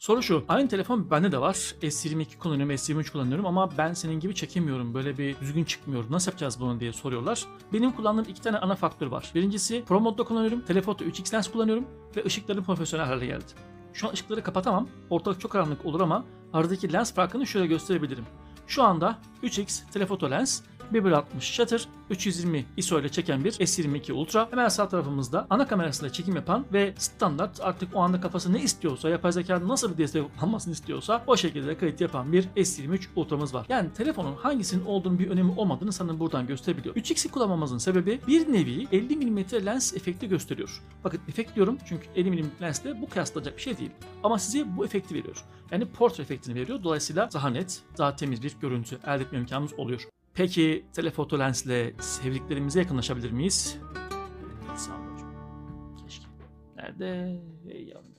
Soru şu. Aynı telefon bende de var. S22 kullanıyorum, S23 kullanıyorum ama ben senin gibi çekemiyorum. Böyle bir düzgün çıkmıyor. Nasıl yapacağız bunu diye soruyorlar. Benim kullandığım iki tane ana faktör var. Birincisi Pro modda kullanıyorum. Telefoto 3x lens kullanıyorum ve ışıklarım profesyonel hale geldi. Şu an ışıkları kapatamam. Ortalık çok karanlık olur ama aradaki lens farkını şöyle gösterebilirim. Şu anda 3x telefoto lens 1.60 shutter, 320 ISO ile çeken bir S22 Ultra. Hemen sağ tarafımızda ana kamerasıyla çekim yapan ve standart artık o anda kafası ne istiyorsa, yapay zeka nasıl bir destek almasını istiyorsa o şekilde kayıt yapan bir S23 Ultra'mız var. Yani telefonun hangisinin olduğunu bir önemi olmadığını sana buradan gösterebiliyor. 3x'i kullanmamızın sebebi bir nevi 50 mm lens efekti gösteriyor. Bakın efekt diyorum çünkü 50 mm lensle bu kıyaslanacak bir şey değil. Ama size bu efekti veriyor. Yani portre efektini veriyor. Dolayısıyla daha net, daha temiz bir görüntü elde etme imkanımız oluyor. Peki telefoto lensle sevdiklerimize yakınlaşabilir miyiz? Sağ ol hocam. Keşke. Nerede? Ey yavrum.